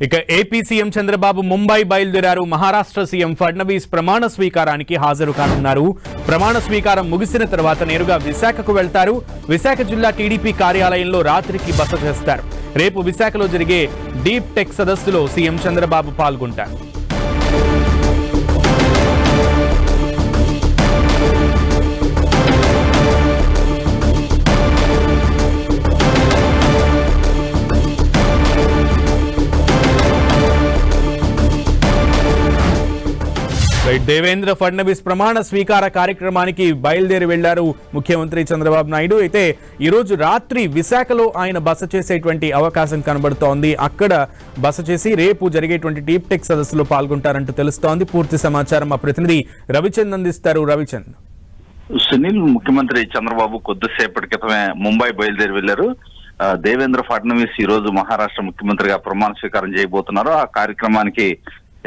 ఇక AP CM Chandrababu Mumbai బయలుదేరారు. Maharashtra CM Fadnavis ప్రమాణ స్వీకారానికి హాజరు కానున్నారు. ప్రమాణ స్వీకారం ముగిసిన తర్వాత నేరుగా విశాఖకు వెళ్తారు. విశాఖ జిల్లా టీడీపీ కార్యాలయంలో రాత్రికి బస చేస్తారు. రేపు విశాఖలో జరిగే డీప్ టెక్ సదస్సులో సీఎం చంద్రబాబు పాల్గొంటారు. దేవేంద్ర ఫడ్నవీస్ ప్రమాణ స్వీకార కార్యక్రమానికి బయలుదేరి వెళ్ళారు ముఖ్యమంత్రి చంద్రబాబు నాయుడు. అయితే ఈ రోజు రాత్రి విశాఖలో ఆయన బస చేసేటువంటి అవకాశం కనబడుతోంది. అక్కడ బస చేసి రేపు జరిగేటువంటి డీప్ టెక్ సదస్సులో పాల్గొంటారంటూ తెలుస్తోంది. పూర్తి సమాచారం మా ప్రతినిధి రవిచంద్ అందిస్తారు. రవిచంద్. సునీల్ ముఖ్యమంత్రి చంద్రబాబు కొద్దిసేపటి క్రితమే ముంబై బయలుదేరి వెళ్ళారు. దేవేంద్ర ఫడ్నవీస్ ఈ రోజు మహారాష్ట్ర ముఖ్యమంత్రిగా ప్రమాణ స్వీకారం చేయబోతున్నారో. ఆ కార్యక్రమానికి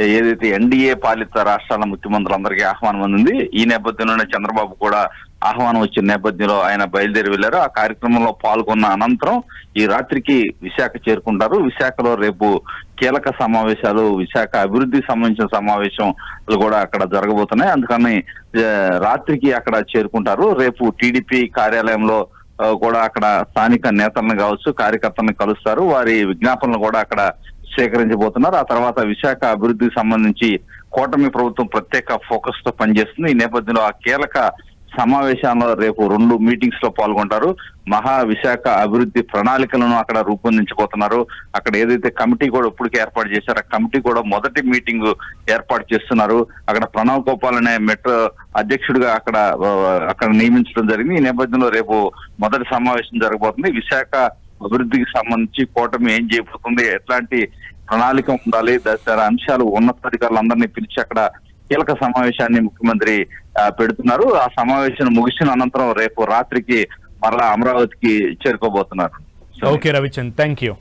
ఏదైతే ఎన్డీఏ పాలిత రాష్ట్రాల ముఖ్యమంత్రులందరికీ ఆహ్వానం అందింది ఈ నేపథ్యంలోనే చంద్రబాబు కూడా ఆహ్వానం వచ్చిన నేపథ్యంలో ఆయన బయలుదేరి వెళ్ళారు ఆ కార్యక్రమంలో పాల్గొన్న అనంతరం ఈ రాత్రికి విశాఖ చేరుకుంటారు. విశాఖలో రేపు కీలక సమావేశాలు విశాఖ అభివృద్ధికి సంబంధించిన సమావేశం కూడా అక్కడ జరగబోతున్నాయి. అందుకని రాత్రికి అక్కడ చేరుకుంటారు. రేపు టీడీపీ కార్యాలయంలో కూడా అక్కడ స్థానిక నేతలను కావచ్చు కార్యకర్తలను కలుస్తారు. వారి విజ్ఞాపనలు కూడా అక్కడ సేకరించబోతున్నారు. ఆ తర్వాత విశాఖ అభివృద్ధికి సంబంధించి కూటమి ప్రభుత్వం ప్రత్యేక ఫోకస్తో పనిచేస్తుంది. ఈ నేపథ్యంలో ఆ కీలక సమావేశాల్లో రేపు రెండు మీటింగ్స్లో పాల్గొంటారు. మహా విశాఖ అభివృద్ధి ప్రణాళికలను అక్కడ రూపొందించబోతున్నారు. అక్కడ ఏదైతే కమిటీ కూడా ఇప్పటికే ఏర్పాటు చేశారో ఆ కమిటీ కూడా మొదటి మీటింగ్ ఏర్పాటు చేస్తున్నారు. అక్కడ ప్రణవ్ గోపాల్ అనే మెట్రో అధ్యక్షుడిగా అక్కడ అక్కడ నియమించడం జరిగింది. ఈ నేపథ్యంలో రేపు మొదటి సమావేశం జరగబోతుంది. విశాఖ అభివృద్ధికి సంబంధించి కూటమి ఏం చేయబోతుంది ఎట్లాంటి ప్రణాళిక ఉండాలి తదితర అంశాలు ఉన్నతాధికారులందరినీ పిలిచి అక్కడ కీలక సమావేశాన్ని ముఖ్యమంత్రి ఆ, పెడుతున్నారు. ఆ సమావేశం ముగిసిన అనంతరం రేపు రాత్రికి మరలా అమరావతికి చేరుకోబోతున్నారు. Okay Ravichand thank you.